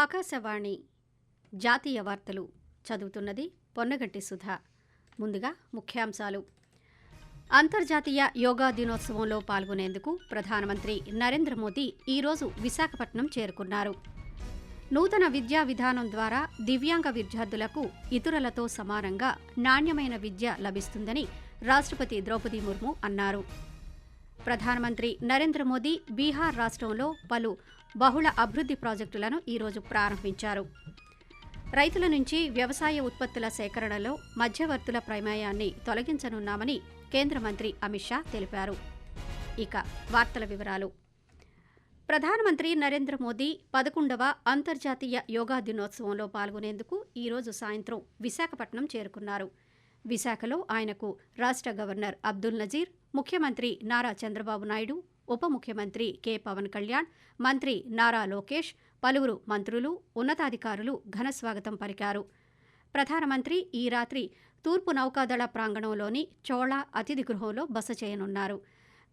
ఆకాశవాణి జాతీయ వార్తలు చదువుతున్నది పొన్నగంటి సుధా. ముందుగా ముఖ్యాంశాలు. అంతర్జాతీయ యోగా దినోత్సవంలో పాల్గొనేందుకు ప్రధానమంత్రి నరేంద్ర మోదీ ఈరోజు విశాఖపట్నం చేరుకున్నారు. నూతన విద్యా విధానం ద్వారా దివ్యాంగ విద్యార్థులకు ఇతరులతో సమానంగా నాణ్యమైన విద్య లభిస్తుందని రాష్ట్రపతి ద్రౌపది ముర్ము అన్నారు. ప్రధానమంత్రి నరేంద్ర మోదీ బీహార్ రాష్ట్రంలో పలు బహుళ అభివృద్ధి ప్రాజెక్టులను ఈరోజు ప్రారంభించారు. రైతుల నుంచి వ్యవసాయ ఉత్పత్తుల సేకరణలో మధ్యవర్తుల ప్రమేయాన్ని తొలగించనున్నామని కేంద్ర మంత్రి అమిత్ షా తెలిపారు. ఇక వార్తల వివరాలు. ప్రధానమంత్రి నరేంద్ర మోదీ పదకొండవ అంతర్జాతీయ యోగా దినోత్సవంలో పాల్గొనేందుకు ఈరోజు సాయంత్రం విశాఖపట్నం చేరుకున్నారు. విశాఖలో ఆయనకు రాష్ట్ర గవర్నర్ అబ్దుల్ నజీర్ ముఖ్యమంత్రి నారా చంద్రబాబు నాయుడు ఉప ముఖ్యమంత్రి కె. పవన్ కళ్యాణ్ మంత్రి నారా లోకేష్ పలువురు మంత్రులు ఉన్నతాధికారులు ఘనస్వాగతం పలికారు. ప్రధానమంత్రి ఈ రాత్రి తూర్పు నౌకాదళ ప్రాంగణంలోని చోళ అతిథి గృహంలో బస చేయనున్నారు.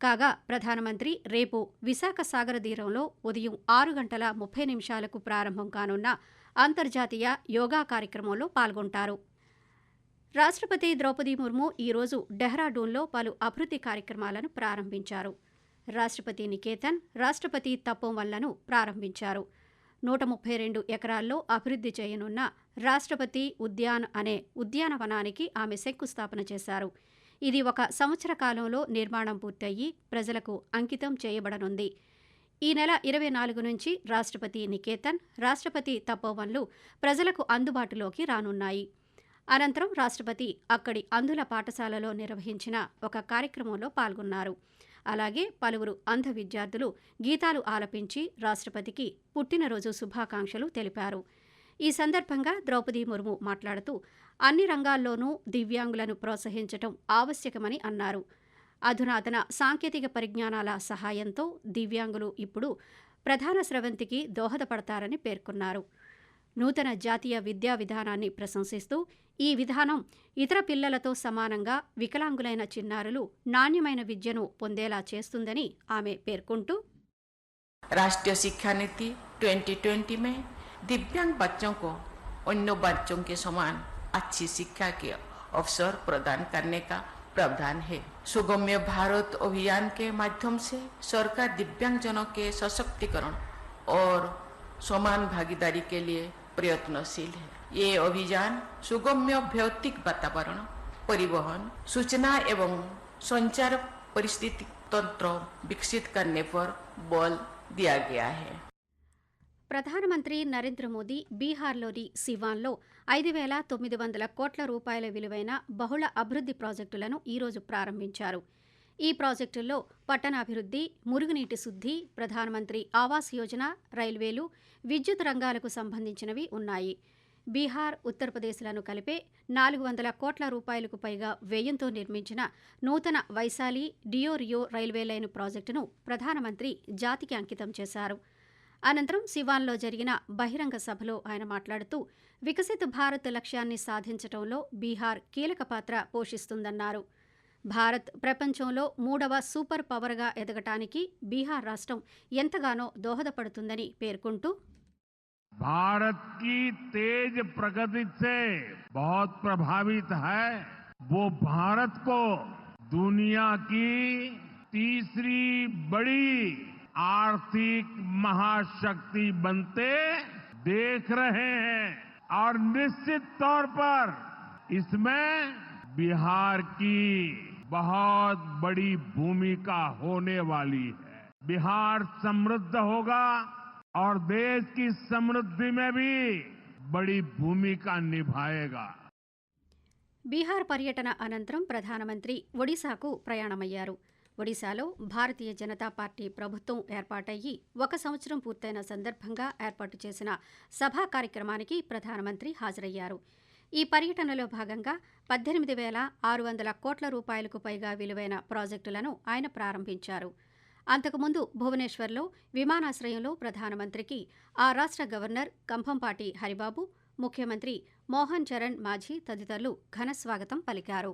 కాగా ప్రధానమంత్రి రేపు విశాఖ సాగర తీరంలో ఉదయం ఆరు గంటల ముప్పై నిమిషాలకు ప్రారంభం కానున్న అంతర్జాతీయ యోగా కార్యక్రమంలో పాల్గొంటారు. రాష్ట్రపతి ద్రౌపది ముర్ము ఈరోజు డెహ్రాడూన్లో పలు అభివృద్ధి కార్యక్రమాలను ప్రారంభించారు. రాష్ట్రపతి నికేతన్ రాష్ట్రపతి తపోవన్లను వల్లను ప్రారంభించారు. నూట ముప్పై రెండు ఎకరాల్లో అభివృద్ధి చేయనున్న రాష్ట్రపతి ఉద్యాన్ అనే ఉద్యానవనానికి ఆమె శంకుస్థాపన చేశారు. ఇది ఒక సంవత్సర కాలంలో నిర్మాణం పూర్తయి ప్రజలకు అంకితం చేయబడనుంది. ఈ నెల ఇరవై నాలుగు నుంచి రాష్ట్రపతి నికేతన్ రాష్ట్రపతి తపోవన్లు ప్రజలకు అందుబాటులోకి రానున్నాయి. అనంతరం రాష్ట్రపతి అక్కడి అందుల పాఠశాలలో నిర్వహించిన ఒక కార్యక్రమంలో పాల్గొన్నారు. అలాగే పలువురు అంధ విద్యార్థులు గీతాలు ఆలపించి రాష్ట్రపతికి పుట్టినరోజు శుభాకాంక్షలు తెలిపారు. ఈ సందర్భంగా ద్రౌపది ముర్ము మాట్లాడుతూ అన్ని రంగాల్లోనూ దివ్యాంగులను ప్రోత్సహించటం ఆవశ్యకమని అన్నారు. అధునాతన సాంకేతిక పరిజ్ఞానాల సహాయంతో దివ్యాంగులు ఇప్పుడు ప్రధాన స్రవంతికి దోహదపడతారని పేర్కొన్నారు. నూతన జాతీయ విద్యా విధానాన్ని ప్రశంసిస్తూ ఈ విధానం ఇతర పిల్లలతో సమానంగా వికలాంగులైన చిన్నారులు నాణ్యమైన విద్యను పొందేలా చేస్తుందని ఆమె పేర్కొంటూ राष्ट्रीय शिक्षा नीति 2020 में दिव्यांग बच्चों को अन्य बच्चों के समान अच्छी शिक्षा के अवसर प्रदान करने का प्रावधान है सुगम्य भारत अभियान के माध्यम से सरकार दिव्यांगजनों के सशक्तिकरण और समान भागीदारी के लिए प्रयत्नशील है ये अभियान सुगम्य भौतिक वातावरण परिवहन सूचना एवं संचार परिस्थिति तंत्र विकसित करने पर बल दिया गया है ప్రధానమంత్రి నరేంద్ర మోదీ బీహార్లోని సివాన్లో ఐదు వేల తొమ్మిది వందల కోట్ల రూపాయల విలువైన బహుళ అభివృద్ధి ప్రాజెక్టులను ఈరోజు ప్రారంభించారు ఈ ప్రాజెక్టుల్లో పట్టణాభివృద్ధి మురుగునీటి శుద్ధి ప్రధానమంత్రి ఆవాస్ యోజన రైల్వేలు విద్యుత్ రంగాలకు సంబంధించినవి ఉన్నాయి. బీహార్ ఉత్తరప్రదేశ్లను కలిపే నాలుగు వందల కోట్ల రూపాయలకు పైగా వ్యయంతో నిర్మించిన నూతన వైశాలి డియోరియో రైల్వే లైన్ ప్రాజెక్టును ప్రధానమంత్రి జాతికి అంకితం చేశారు. అనంతరం సివాన్లో జరిగిన బహిరంగ సభలో ఆయన మాట్లాడుతూ వికసిత భారత్ లక్ష్యాన్ని సాధించడంలో బీహార్ కీలక పాత్ర పోషిస్తుందన్నారు. భారత్ ప్రపంచంలో మూడవ సూపర్ పవర్గా ఎదగటానికి బీహార్ రాష్ట్రం ఎంతగానో దోహదపడుతుందని పేర్కొంటూ भारत की तेज प्रगति से बहुत प्रभावित है वो भारत को दुनिया की तीसरी बड़ी आर्थिक महाशक्ति बनते देख रहे हैं और निश्चित तौर पर इसमें बिहार की बहुत बड़ी भूमिका होने वाली है बिहार समृद्ध होगा और देश की समृद्धि में भी बड़ी भूमिका निभाएगा బీహార్ పర్యటన అనంతరం ప్రధానమంత్రి ఒడిశాకు ప్రయాణమయ్యారు ఒడిశాలో భారతీయ జనతా పార్టీ ప్రభుత్వం ఏర్పాటయ్యి ఒక సంవత్సరం పూర్తయిన సందర్భంగా ఏర్పాటు చేసిన సభా కార్యక్రమానికి ప్రధానమంత్రి హాజరయ్యారు ఈ పర్యటనలో భాగంగా పద్దెనిమిది వేల ఆరు వందల కోట్ల రూపాయలకు పైగా విలువైన ప్రాజెక్టులను ఆయన ప్రారంభించారు. అంతకుముందు భువనేశ్వర్లో విమానాశ్రయంలో ప్రధానమంత్రికి ఆ రాష్ట్ర గవర్నర్ కంభంపాటి హరిబాబు ముఖ్యమంత్రి మోహన్ చరణ్ మాఝీ తదితరులు ఘనస్వాగతం పలికారు.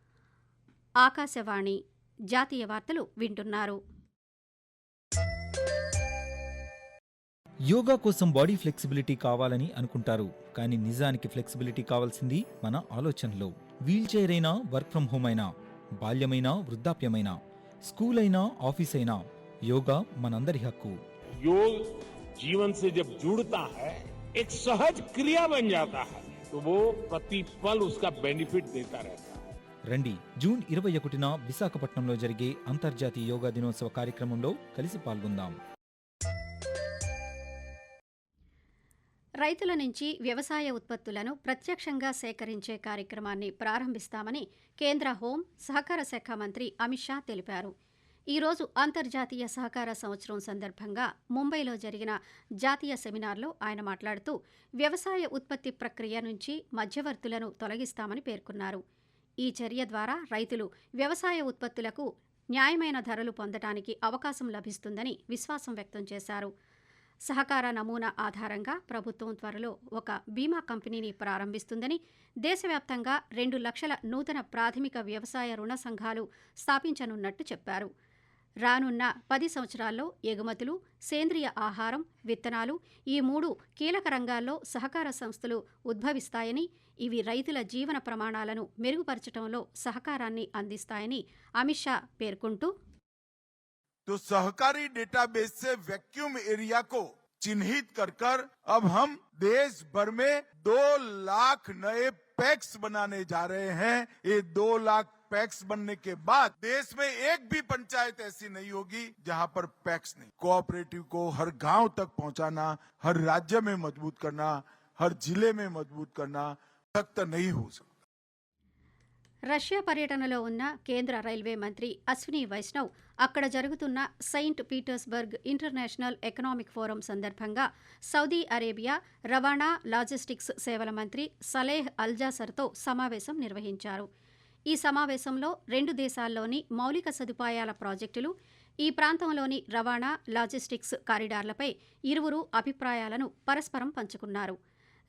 ఆకాశవాణి జాతీయ వార్తలు వింటున్నారు యోగా కోసం బాడీ ఫ్లెక్సిబిలిటీ కావాలని అనుకుంటారు కానీ నిజానికి ఫ్లెక్సిబిలిటీ కావాల్సింది మన ఆలోచనలో వీల్ చైర్ అయినా వర్క్ ఫ్రం హోమ్ అయినా బాల్యమైనా వృద్ధాప్యమైనా స్కూల్ అయినా ఆఫీస్ అయినా యోగా మనందరి హక్కు योग जीवन से जब जुड़ता है एक सहज क्रिया बन जाता है तो वो प्रतिपल उसका बेनिफिट देता रहता है రండి. జూన్ ఇరవై ఒకటిన విశాఖపట్నంలో జరిగే అంతర్జాతీయ యోగా దినోత్సవ కార్యక్రమంలో కలిసి పాల్గొందాం. రైతుల నుంచి వ్యవసాయ ఉత్పత్తులను ప్రత్యక్షంగా సేకరించే కార్యక్రమాన్ని ప్రారంభిస్తామని కేంద్ర హోం సహకార శాఖ మంత్రి అమిత్ షా తెలిపారు. ఈరోజు అంతర్జాతీయ సహకార సంవత్సరం సందర్భంగా ముంబైలో జరిగిన జాతీయ సెమినార్లో ఆయన మాట్లాడుతూ వ్యవసాయ ఉత్పత్తి ప్రక్రియ నుంచి మధ్యవర్తులను తొలగిస్తామని పేర్కొన్నారు. ఈ చర్య ద్వారా రైతులు వ్యవసాయ ఉత్పత్తులకు న్యాయమైన ధరలు పొందటానికి అవకాశం లభిస్తుందని విశ్వాసం వ్యక్తం చేశారు. సహకార నమూనా ఆధారంగా ప్రభుత్వం త్వరలో ఒక బీమా కంపెనీని ప్రారంభిస్తుందని దేశవ్యాప్తంగా రెండు లక్షల నూతన ప్రాథమిక వ్యవసాయ రుణ సంఘాలు స్థాపించనున్నట్టు చెప్పారు. రానున్న పది సంవత్సరాల్లో ఎగుమతులు సేంద్రియ ఆహారం విత్తనాలు ఈ మూడు కీలక రంగాల్లో సహకార సంస్థలు ఉద్భవిస్తాయని ఇవి రైతుల జీవన ప్రమాణాలను మెరుగుపరచడంలో సహకారాన్ని అందిస్తాయని అమిత్ షా పేర్కొంటూ तो सहकारी डेटाबेस से वैक्यूम एरिया को चिन्हित कर कर अब हम देश भर में दो लाख नए पैक्स बनाने जा रहे हैं ये दो लाख पैक्स बनने के बाद देश में एक भी पंचायत ऐसी नहीं होगी जहां पर पैक्स नहीं कोऑपरेटिव को हर गांव तक पहुंचाना हर राज्य में मजबूत करना हर जिले में मजबूत करना सख्त नहीं हो सकता రష్యా పర్యటనలో ఉన్న కేంద్ర రైల్వే మంత్రి అశ్విని వైష్ణవ్ అక్కడ జరుగుతున్న Saint Petersburg International Economic Forum సందర్భంగా సౌదీ అరేబియా రవాణా లాజిస్టిక్స్ సేవల మంత్రి సలేహ్ అల్జాసర్తో సమావేశం నిర్వహించారు ఈ సమావేశంలో రెండు దేశాల్లోని మౌలిక సదుపాయాల ప్రాజెక్టులు ఈ ప్రాంతంలోని రవాణా లాజిస్టిక్స్ కారిడార్లపై ఇరువురు అభిప్రాయాలను పరస్పరం పంచుకున్నారు.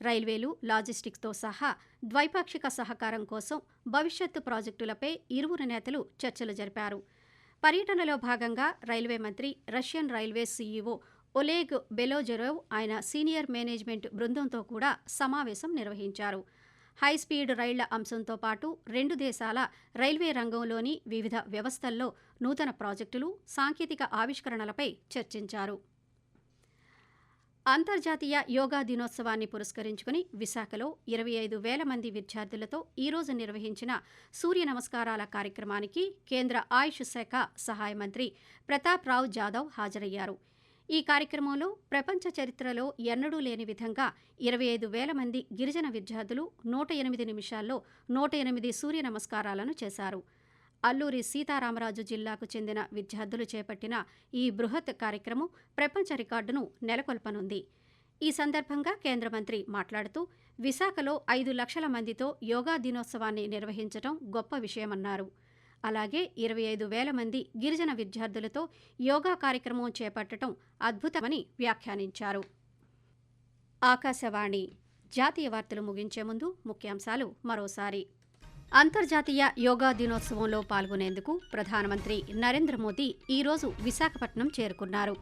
రైల్వేలు లాజిస్టిక్స్తో సహా ద్వైపాక్షిక సహకారం కోసం భవిష్యత్తు ప్రాజెక్టులపై ఇరువురు నేతలు చర్చలు జరిపారు. పర్యటనలో భాగంగా రైల్వే మంత్రి Russian railway CEO Oleg Belozerov ఆయన సీనియర్ మేనేజ్మెంట్ బృందంతో కూడా సమావేశం నిర్వహించారు. హైస్పీడ్ రైళ్ళ అంశంతో పాటు రెండు దేశాల రైల్వే రంగంలోని వివిధ వ్యవస్థల్లో నూతన ప్రాజెక్టులు సాంకేతిక ఆవిష్కరణలపై చర్చించారు. అంతర్జాతీయ యోగా దినోత్సవాన్ని పురస్కరించుకుని విశాఖలో ఇరవై ఐదు వేల మంది విద్యార్థులతో ఈరోజు నిర్వహించిన సూర్య నమస్కారాల కార్యక్రమానికి కేంద్ర ఆయుష్ శాఖ సహాయ మంత్రి ప్రతాప్ రావ్ జాదవ్ హాజరయ్యారు. ఈ కార్యక్రమంలో ప్రపంచ చరిత్రలో ఎన్నడూ లేని విధంగా ఇరవై ఐదు వేల మంది గిరిజన విద్యార్థులు నూట ఎనిమిది నిమిషాల్లో నూట ఎనిమిది సూర్య నమస్కారాలను చేశారు. అల్లూరి సీతారామరాజు జిల్లాకు చెందిన విద్యార్థులు చేపట్టిన ఈ బృహత్ కార్యక్రమం ప్రపంచ రికార్డును నెలకొల్పనుంది. ఈ సందర్భంగా కేంద్ర మంత్రి మాట్లాడుతూ విశాఖలో ఐదు లక్షల మందితో యోగా దినోత్సవాన్ని నిర్వహించడం గొప్ప విషయమన్నారు. అలాగే ఇరవై ఐదు వేల మంది గిరిజన విద్యార్థులతో యోగా కార్యక్రమం చేపట్టడం అద్భుతమని వ్యాఖ్యానించారు. ఆకాశవాణి జాతీయ వార్తలు ముగించే ముందు ముఖ్యాంశాలు మరోసారి. అంతర్జాతీయ యోగా దినోత్సవంలో పాల్గొనేందుకు ప్రధానమంత్రి నరేంద్ర మోదీ ఈరోజు విశాఖపట్నం చేరుకున్నారు.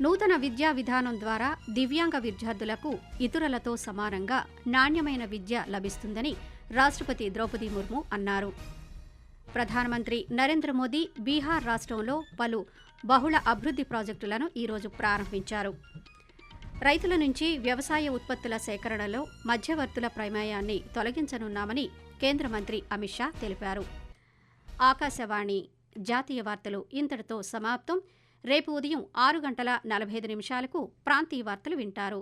నూతన విద్యా విధానం ద్వారా దివ్యాంగ విద్యార్థులకు ఇతరులతో సమానంగా నాణ్యమైన విద్య లభిస్తుందని రాష్ట్రపతి ద్రౌపది ముర్ము అన్నారు. ప్రధానమంత్రి నరేంద్ర మోదీ బీహార్ రాష్ట్రంలో పలు బహుళ అభివృద్ధి ప్రాజెక్టులను ఈరోజు ప్రారంభించారు. రైతుల నుంచి వ్యవసాయ ఉత్పత్తుల సేకరణలో మధ్యవర్తుల ప్రమేయాన్ని తొలగించనున్నామని కేంద్ర మంత్రి అమిత్ షా తెలిపారు. ఆకాశవాణి జాతీయ వార్తలు ఇంతటితో సమాప్తం. రేపు ఉదయం ఆరు గంటల నలభై ఐదు నిమిషాలకు ప్రాంతీయ వార్తలు వింటారు.